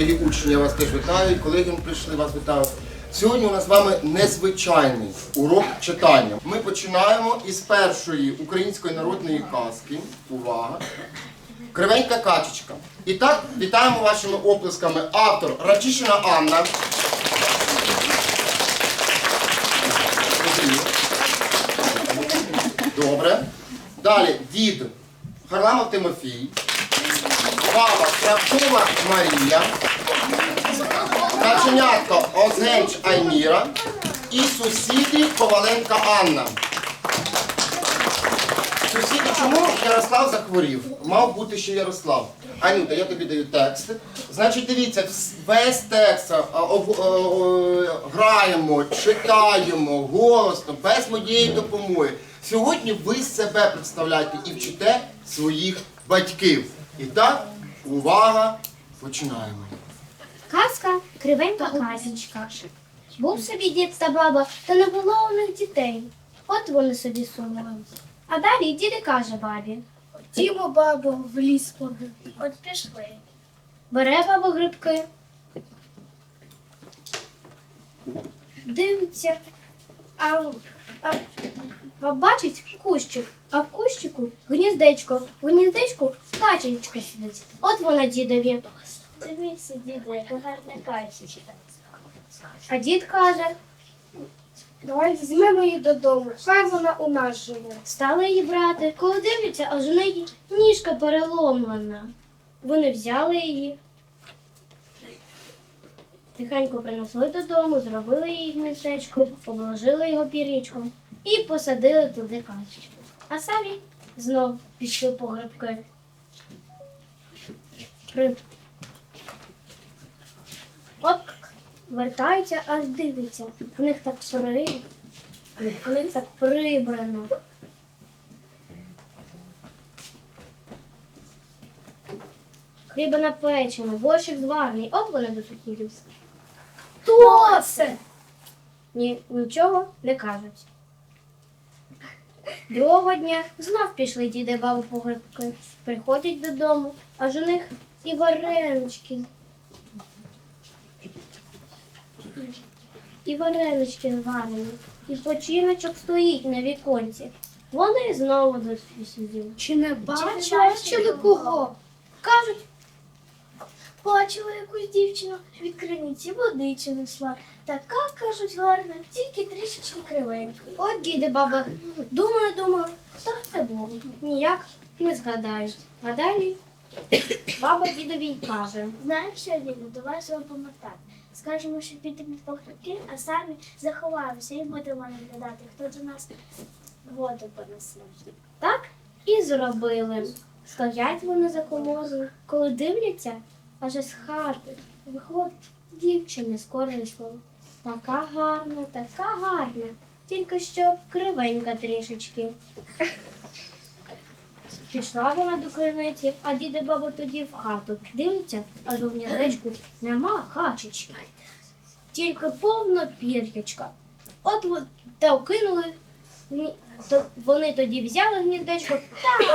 дорогі учні, я вас теж вітаю. Колеги прийшли, вас вітаю. Сьогодні у нас з вами незвичайний урок читання. Ми починаємо із першої української народної казки. Увага! Кривенька качечка. І так, вітаємо вашими оплесками автор Рачишина Анна. Добре. Далі дід Харламов Тимофій. Баба Кравцова Марія. Каченятко Озгенч Айміра. І сусіди Коваленка Анна. Сусіди, чому Ярослав захворів? Мав бути ще Ярослав. Анюта, я тобі даю текст. Значить, дивіться, весь текст об- а, о, граємо, читаємо голосно, без моєї допомоги. Сьогодні ви себе представляєте і вчите своїх батьків. І так, увага, починаємо. Казка кривенька казочка. Був собі дід та баба, та не було у них дітей. От вони собі сумували. А далі дід і каже бабі. Дімо, бабо, в ліс погиб. От пішли. Бере баба грибки. Дивиться, а, а бачить кущик, а в кущику гніздечко, в гніздечку качечка сидить. От вона дідові. Дивіться, діду, яка гарна качечка. А дід каже, Давай візьмемо її додому. Хай вона у нас живе. стали її брати. Коли дивляться, аж у неї ніжка переломлена. Вони взяли її. Тихенько принесли додому, зробили їй гнездечко, обложили його пірічком і посадили туди качечку. А самі знов пішли по грибки. При... От вертаються, аж дивиться. В них так при... в них так прибрано. Хліба напечено, борщик зварений. От вони до сусідів. Хто це? Ні, нічого не кажуть. Другого дня знов пішли діди бабу по грибки. Приходять додому, аж у них і варенички. І варенички зварені, і починочок стоїть на віконці. Вони знову до сусідів. Чи не бачила, чи не кого? Кажуть, бачила якусь дівчину від криниці водичі несла. Така, кажуть, гарна, тільки трішечки кривенька. От діди баба думали, думали, хто це був? Ніяк не згадають. А далі баба дідові й каже. Знаєш що, Діду, давай з вами. Скажемо, що підемо по хребті, а самі заховаємося і будемо наглядати, хто до нас воду понесе. Так і зробили. Стоять вони за коморою, коли дивляться, аж з хати виходить дівчина з корислом. Така гарна, така гарна, тільки що кривенька трішечки. Пішла вона до криниці, а дід і баба тоді в хату. Дивиться, аж у гніздечку нема качечки. Тільки повно пір'ячка. От от та вкинули ні, то вони тоді взяли гніздечко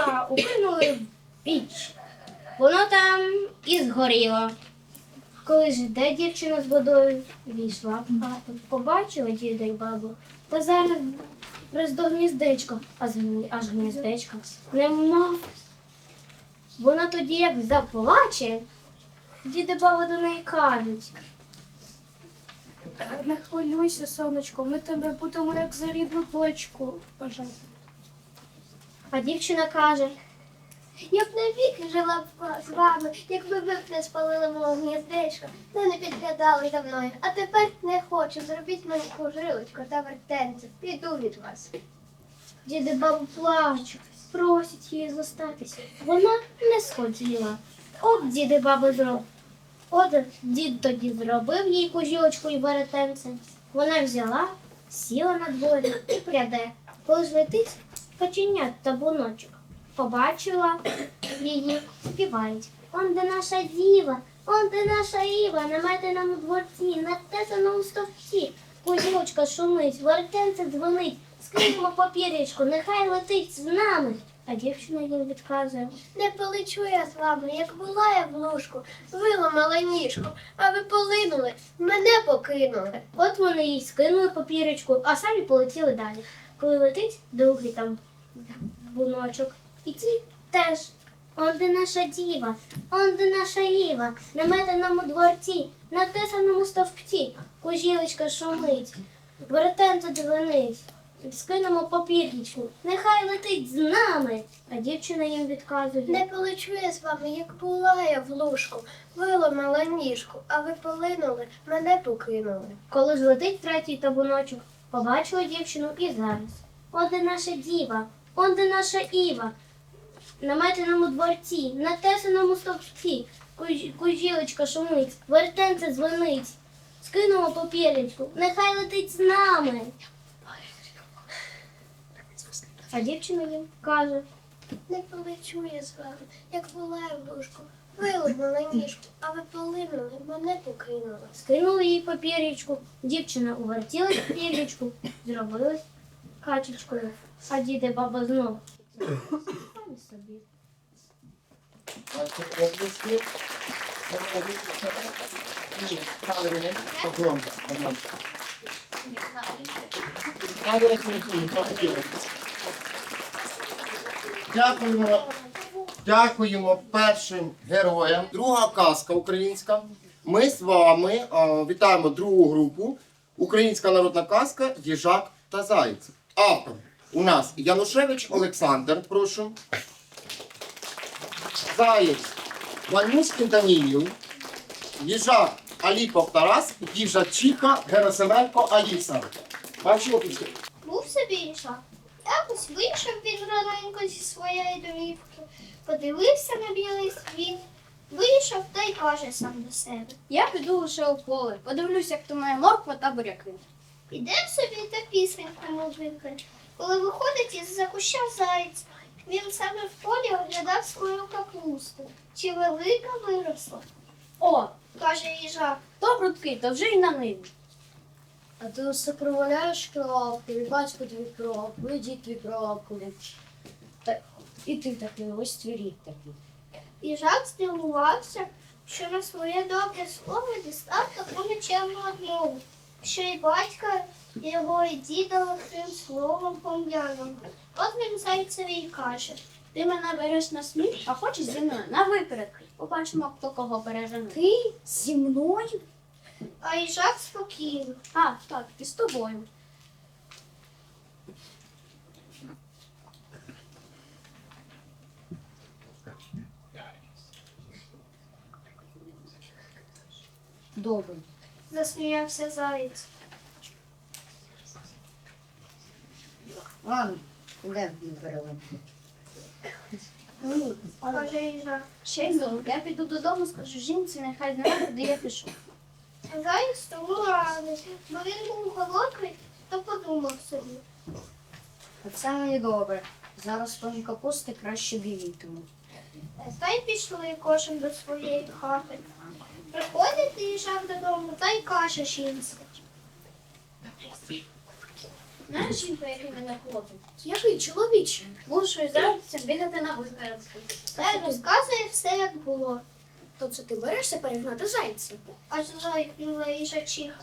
та укинули в піч. Воно там і згоріло. Коли ж де дівчина з водою війшла в хату, побачила діда й бабу, та зараз раз до гніздечка, а з гні- аж гніздечка нема. Вона тоді як заплаче, діди баба до неї кажуть. Не хвилюйся, сонечко, ми тебе будемо як за рідну дочку. Бажати. А дівчина каже, Я б навіки жила б з вами, якби ви б не спалили мого гніздечка, та не підглядали за мною. А тепер не хочу. Зробіть мені кужилочку та вертенце. Піду від вас. Діди бабу плачуть, просять її зостатися. Вона не сходила. От діди баби зроб. От дід тоді зробив їй кожілочку і веретенце. Вона взяла, сіла на дворі і пряде. Коли ж летить каченят та буночок. Побачила її, співають. Он де наша діва, он де наша Іва, на метиному дворці, на тесаному стовпці. Козілочка шумить, вертенце дзвонить, скрипмо папірячку, нехай летить з нами. А дівчина їм відказує. Не полечу я з вами, як була я в ложку, виламала ніжку, а ви полинули, мене покинули. От вони їй скинули папірочку, а самі полетіли далі. Коли летить другий там буночок, і ці теж. Он де наша діва, он де наша Іва, на метеному дворці, на тисаному стовпці, кужілочка шумить, вертенто дзвенить. Скинемо папірочку, нехай летить з нами. А дівчина їм відказує. Не полечу я з вами, як була я в ложку, виламала ніжку, а ви полинули, мене покинули. Коли ж летить третій табуночок, побачила дівчину і зараз. Он де наша діва, он де наша Іва, на метеному дворці, на тесаному стовпці, куж- кужілочка шумить, вертенце дзвонить. Скинула папірочку, нехай летить з нами. А дівчина їм каже, Не полечу я з вами, як була я в ніжку, а ви полинули, мене покинули. скинули їй папірочку. Дівчина увертіла папірочку, зробилась качечкою. А діти баба знову. Дякуємо. Дякуємо першим героям. Друга казка українська. Ми з вами е, вітаємо другу групу. Українська народна казка Їжак та Заєць. Автор у нас Янушевич Олександр, прошу. Заєць Ванюшкін Даніїл, Їжак Аліпов Тарас, Їжачиха Герасименко Аліса. Ваші описки. Був собі Іша. Якось вийшов він раненько зі своєї домівки, подивився на білий світ, вийшов та й каже сам до себе. Я піду лише у поле, подивлюсь, як то моя морква та буряки. Піде собі та пісеньку музики. Коли виходить із за куща заєць, він саме в полі оглядав свою капусту. Чи велика виросла? О, каже їжак. то прудкий, то вже й на ниві. А ти все проваляєш кропки, і батько твій кропку, і дід твій кропку. Та, і ти такий, ось твій рік такий. Їжак здивувався, що на своє добре слово дістав таку нечемну одмову, що і батька його, і діда тим словом пом'янули. От він зайцеві й каже. Ти мене береш на сміх, а хочеш зі мною на виперед. Побачимо, хто кого пережене. Ти зі мною? А їжак спокійно. А, так, і з тобою. Добре. Засміявся заєць. Ладно, де вибрали? Каже їжак. Ще й. Я піду додому, скажу жінці, нехай знає, куди я пішов. Заєць тому радий, бо він був голодний, то подумав собі. Оце мені добре. Зараз повні капусти краще білітиму. Та й пішли кожен до своєї хати. Приходить їжак додому та й каже жінці. Знаєш, жінка, який мене хлопець? Який чоловіче? Мушу зараз бігати на випередку. Та й розказує все, як було. То це ти берешся перегнати зайця? Аж зайкнула їжачиха.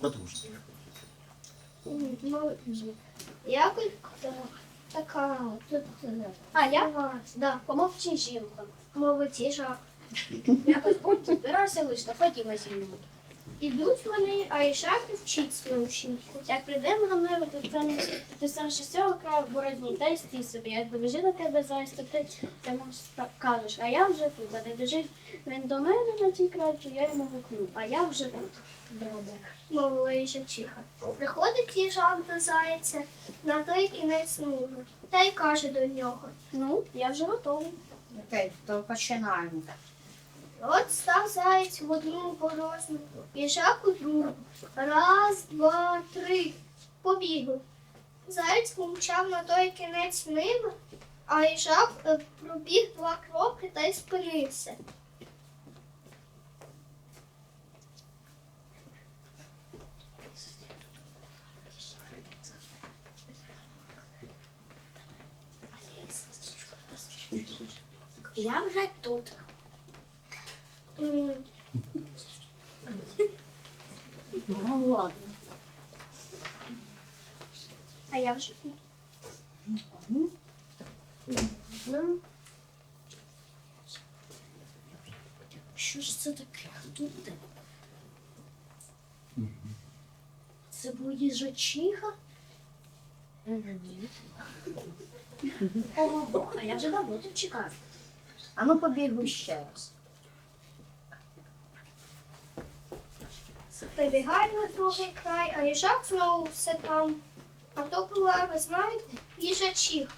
Продовжуй. Ну, якось така, А я? Да, помовчи жінка. мовить їжак. Якось будь збирайся лиш, ходімо потім мною. Ідуть вони, а їжак вчить свою жінку. Як прийдемо на мене, то це не ти сам ще цього краю в борозні, та й стій собі. Як добіжи до тебе зайць, то ти йому кажеш, а я вже тут. А де біжить він до мене на цій край, то я йому гукну, а я вже тут. Добре. мовила їжачиха. Приходить їжак до зайця на той кінець смуги та й каже до нього. Ну, я вже готовий. Окей, то починаємо. От став заєць в одну борозну, їжак у другу. Раз, два, три. Побігли. Заєць помчав на той кінець ними, а їжак е, пробіг два кроки та й спинився. Я вже тут. Ну ладно. А я вже. Ну. Що ж це таке? Хто ти? Це був їжачиха? Ого, а я вже давно тут чекав. А ну побігу ще раз. Прибігає на другий край, а їжак знову все там. А то була, ви знаєте, їжачиха.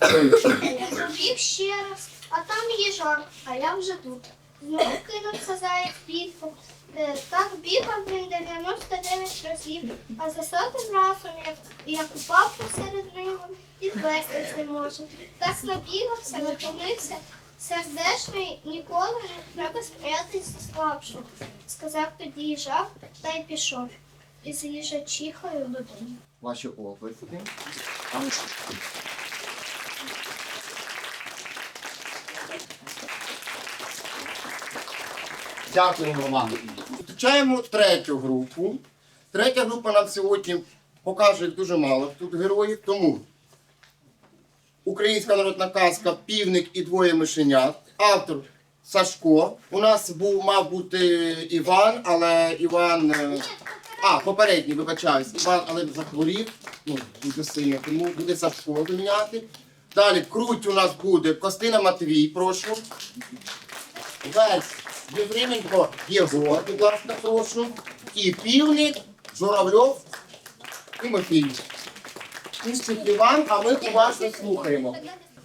Я Побіг ще раз, а там їжак, а я вже тут. Знову кинувся заєць бігом. Е, Так бігав він 99 разів, а за сотим разом, як, як упав посеред нього, підвестись не може. Так набігався, натомився, сердешний ніколи не треба сприятися слабшим, сказав тоді їжак та й пішов. Із їжачихою додому. Ваші області. Дякуємо вам. Зустрічаємо третю групу. Третя група нам сьогодні покаже дуже мало тут героїв. Тому українська народна казка Півник і двоє мишенят. Автор Сашко. У нас був, мав бути Іван, але Іван. е, А, попередній, вибачаюсь. Іван, але захворів. Ну, дуже сильно, тому буде Сашко заміняти. Далі круть у нас буде Костина Матвій, прошу. Весь Євременко Єгор, будь ласка, прошу. І півник Журавльов Тимофій. Пишіть Іван, а ми уважно слухаємо.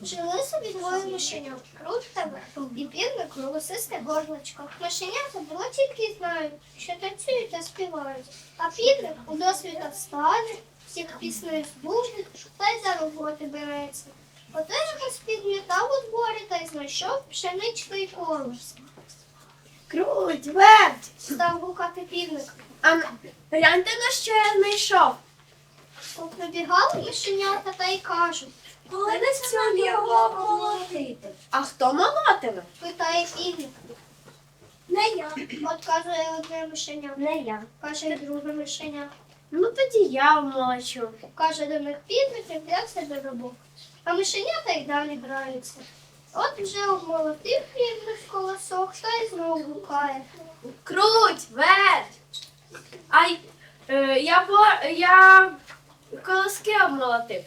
Жили собі двоє мишенят. Крут та Верх. І півник голосисте горлочко. Мишенята було тільки знають, що танцюють та співають. А півник у досвіта встане, всіх піснею збужить, та й за роботи береться. Оте якось підмітав у дворі та й знайшов пшеничний колос. Круть, верть! Став гукати півник. А гляньте на що я знайшов. Поприбігали мишенята та й кажуть, Коли не цьому його молотити. А хто молотиме? питає півник. Не я. Отказує одне мишеня. Не я. Каже друге мишеня. Ну тоді я вмолочу. Каже до них півник і взявся до роботи. А мишенята й далі граються. От вже обмолотив півник колосок та й знову гукає. Круть, верть. Ай, е, я, бо, я колоски обмолотив.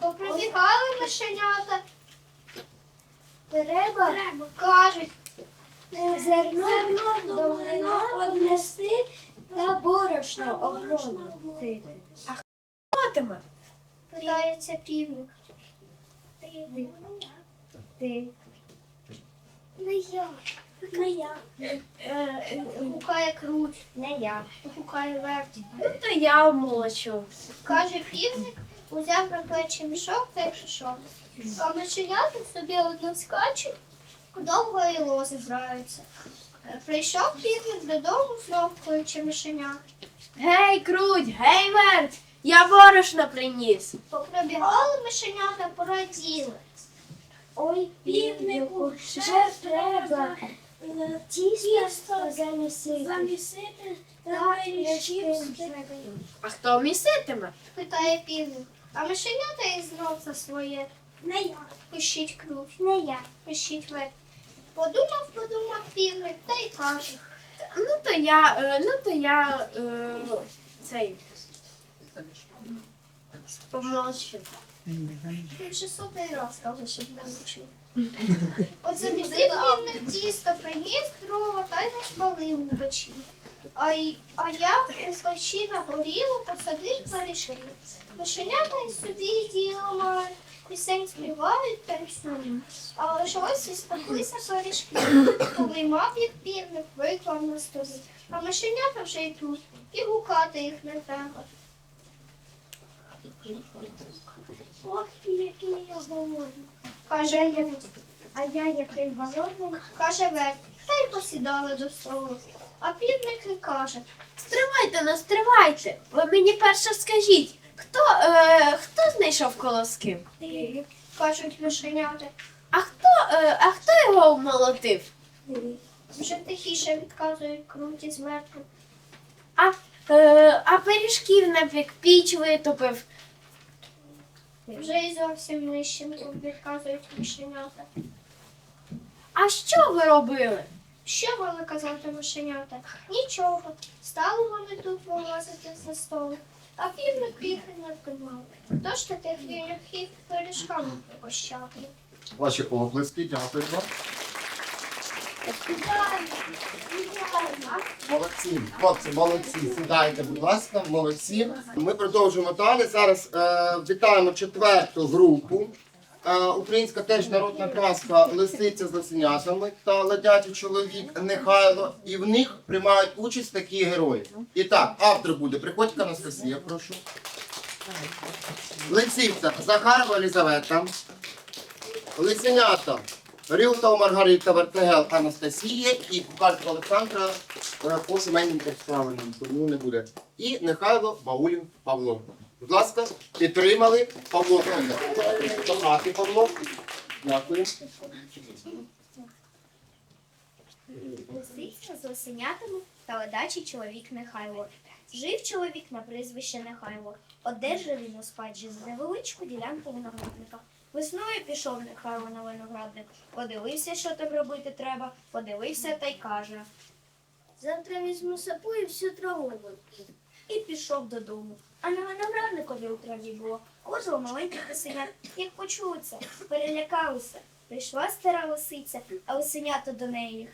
Поприбігали мишенята. Треба, кажуть, зерно до млина однести та борошно обронити. Молотиме. Питається півник. Ти. Не я. Не я. Е, е, Гукає круть. Не я. Гукає верть. ну то я обмолочу. Каже півник, узяв на плечі мішок та й пішов. А мишенята собі одну скачуть, довго і лози граються. Е, Прийшов півник додому знов кличе мишеня. Гей, круть, гей, верть. Я борошно приніс. Попробігали мишенята, пораділи. Ой, півнику, вже треба тісто замісити. замісити та А хто міситиме? питає півник. А мишенята і знов своє. Не я. Пишіть кров, Не я. пишіть вет. Подумав, подумав півник та й каже. Ну то я, е, ну то я е, цей. Помолчу. Він вже сотий раз каже, щоб не вчив. От замісив півник тісто, приніс дрова та й розпалив у печі. А, й- а я печі на горілу посадив парішки. Мишенята й собі мають. Пісень співають ж ось і спеклися пиріжки. Коли мав їх півник, виклав на столі. А мишенята вже й тут, і гукати їх не треба. Ох, який я голодний. Каже я, а я який голодний, каже Верть, та й посідали до столу. А півник і каже, Стривайте, ну стривайте. Ви мені перше скажіть, хто, е, хто знайшов колоски? «Ти», кажуть мишенята. А хто, е, а хто його молотив? Вже тихіше відказують круті з. А, е, а пиріжків напік, піч витопив. Вже й зовсім нищенку відказують мишенята. А що ви робили? Що мали казати мишенята? Нічого. Стали вони тут вилазити за столу, а півник їх і не впіймав. Тож таких віряхів пиріжками пригощати. Ваші оплески, дякую вам. Молодці, хлопці, молодці. Сідайте, будь ласка, молодці. Ми продовжуємо далі. Зараз е, вітаємо четверту групу. Е, українська теж народна казка Лисиця з лисенятами та ледячий чоловік Нехайло. І в них приймають участь такі герої. І так, автор буде. Приходька Анастасія, прошу. Лисиця Захарова Елізавета. Лисенята. Рілтова Маргарита Вертегел Анастасія і Кукарська Олександра по сімейним обставинам, тому не буде. І Нехайло Баулін Павло. Будь ласка, підтримали Павло. Донати Павло. Дякую. Лисиця з лисенятами та ледачий чоловік Нехайло. Жив чоловік на прізвище Нехайло. Одержав він у спадщину невеличку ділянку виноградника. Весною пішов Нехайло на виноградник. Подивився, що там робити треба, подивився та й каже. Завтра візьму сапу і всю траву вип'ю. І пішов додому. А на виноградникові у траві було козло маленьких лисенят. Як почули це, перелякалися. Прийшла стара лисиця, а лисенята до неї.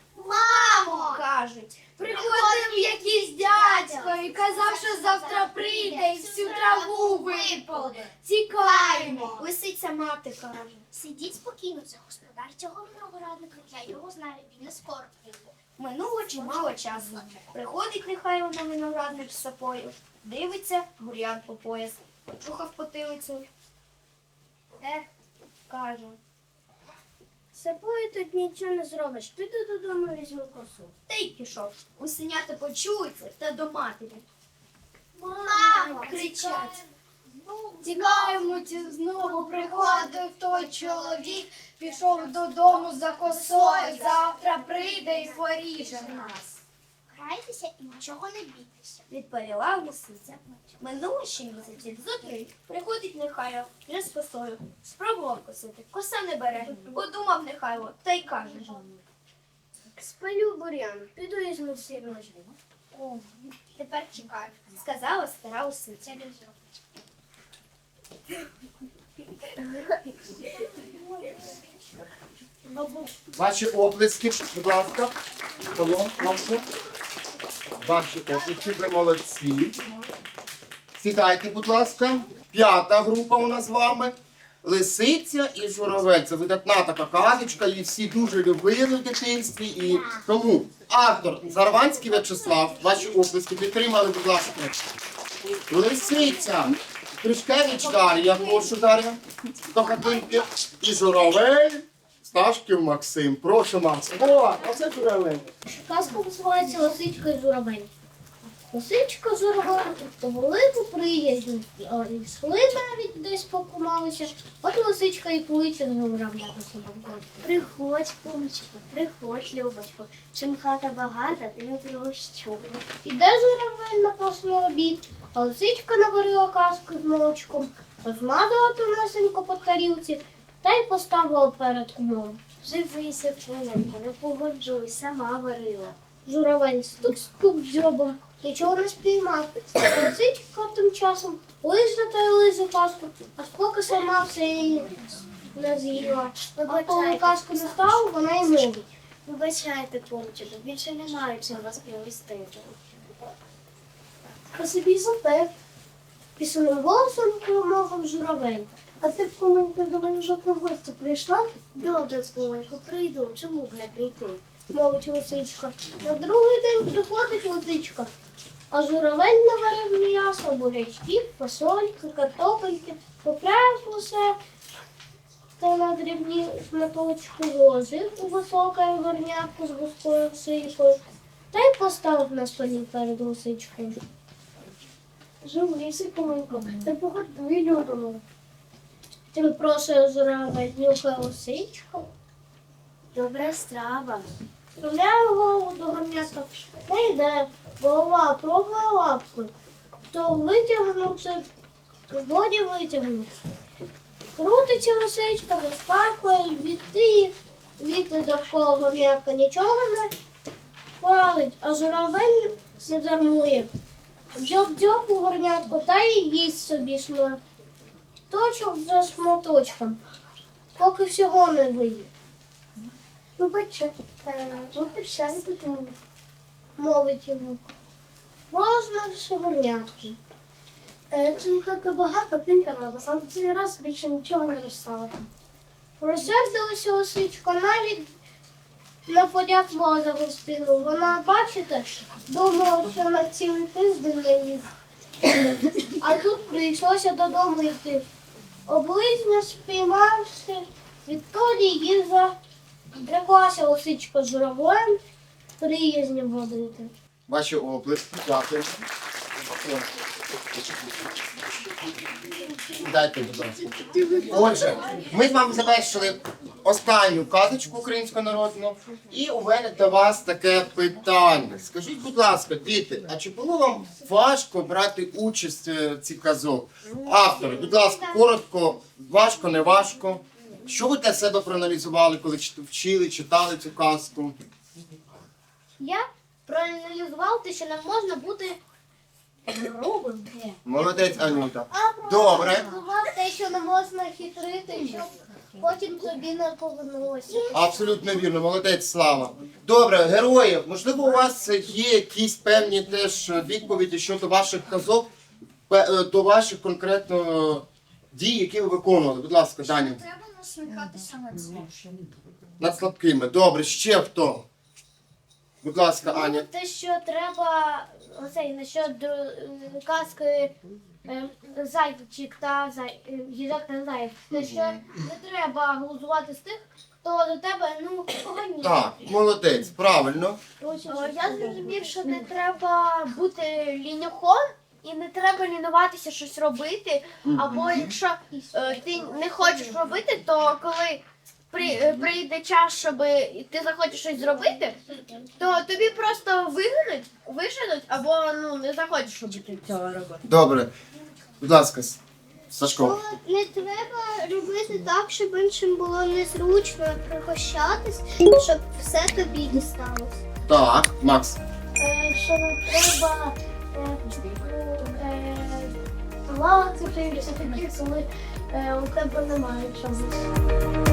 Мамо! кажуть. Приходив якийсь дядько і казав, що завтра прийде і всю траву випаде. Тікаємо. Лисиця мати каже. Сидіть спокійно, це господар цього виноградника. Я його знаю, він не скоро прийде. Минуло чимало часу. Приходить Нехайло на виноградник з сапою, дивиться, бур'ян по пояс, почухав потилицю. Е, каже. Сапою тут нічого не зробиш, піду додому візьму косу. Та й пішов. Усенята почуються та до матері. Мама! кричать. Тікаємо, ті знову приходив той чоловік, пішов додому за косою, завтра прийде і поріже нас. Грайтеся і нічого не бійтеся. Відповіла лисиця. Минуло ще місяців зо три. Приходить Нехайло вже з косою. Спробував косити. Коса не бере. Подумав Нехайло та й каже. Спалю бур'ян, піду візьму всі ножі. О, тепер чекаю, сказала стара лисиця. Ваші оплески, будь ласка. Павло, прошу. Ваші оплески, ви молодці. Сідайте, будь ласка. П'ята група у нас з вами. Лисиця і журавель. Це видатна така казочка, її всі дуже любили в дитинстві. І тому автор Зарванський В'ячеслав, ваші оплески підтримали, будь ласка. Лисиця. Тришкевич Дар'я, прошу Дар'я. До хатинки. І журавель. Сташків Максим. Прошу, Максим. О, оце журавель. Казка називається Лисичка і журавель. Лисичка з журавелем то велику приязнь, а йшли навіть десь покумалися. От лисичка і кличе з журавля до себе. Приходь, помічко, приходь, любочко. Чим хата багата, ти не пригощу. Іде журавель на посний обід, а лисичка наварила казку з молочком, розмазала тонесенько по тарілці та й поставила перед кумом. Живися, Филенко, не погоджуй, сама варила. Журавель стук-стук дзьобом, нічого не спіймав. Лисичка тим часом лиже та й лиже казку, аж поки сама все її не з'їла. А коли казку не стало, вона й мовить. Вибачайте, помчику, більше немає чим вас привестити. По собі за те. Після голосом промовив журавель. А ти куменька до мене на гості прийшла? Добре, кумонько, прийду. Чому б не прийти? Мовить лисичка. На другий день приходить лисичка. А журавель наварив м'ясо, бурячків, фасольки, картопельки, купляє усе та на дрібні шматочки возив у високе горнятку з густою сипою та й поставив на столі перед лисичкою. Жив ліси куменько, та погоди людому. Ти просив журавель, нюхає лисичку. Добра страва. Вставляю голову до горнятка, та йде, голова пробує лапкою, то витягнувся, воді витягнувся. Крутиться лисичка, вискакує, відти, віти довкола горнятка нічого не палить, а журавель не дармує. Дзьоб-дзьоб у горнятку та й їсть собі шматочок за шматочком, поки всього не. Ну, бачу, ну, прощай, будемо. мовить йому. Можна. Е, Це не так багато пінками, бо сам раз більше нічого не розстала. Розсердилася лисичка навіть на подяк воза гостину. Вона, бачите, думала, що на цілий тиждень не їсть. А тут прийшлося додому йти. Облизня спіймався, відтоді її зреклася лисичка журавлем, приязні водити. Бачу, оплески, дякую. Дайте, будь ласка. Отже, ми з вами завершили останню казочку українського народну. І у мене до вас таке питання. Скажіть, будь ласка, діти, а чи було вам важко брати участь е, в цих казок? Автори, будь ласка, коротко, важко, не важко. Що ви для себе проаналізували, коли вчили, читали цю казку? Я проаналізував те, що не можна бути. Молодець, Анюта. А Добре. те, що не можна хитрити, щоб потім тобі не повернулося. Абсолютно вірно, молодець Слава. Добре, герої, можливо, у вас є якісь певні теж відповіді щодо ваших казок, е, до ваших конкретно дій, які ви виконували. Будь ласка, Даню. Треба насміхатися над цим. Над слабкими. Добре, ще хто? Будь ласка, Ну, Аня. те, що треба, оцей насчет е, казки е, зайчик та зай, е, їжак та заяць, те, що не треба глузувати з тих, хто до тебе ну погані. Так, молодець, правильно. Я зрозумів, що не треба бути лінюхом і не треба лінуватися щось робити. Або якщо е, ти не хочеш робити, то коли при, е, прийде час, щоб ти захочеш щось зробити, то тобі просто вигнуть, виженуть, або ну не захочеш робити цього робити. Добре. Будь ласка, Сашко. Не треба робити так, щоб іншим було незручно пригощатись, щоб все тобі дісталось. Так, Макс. Е, що не треба е, все таке, коли у тебе немає чогось.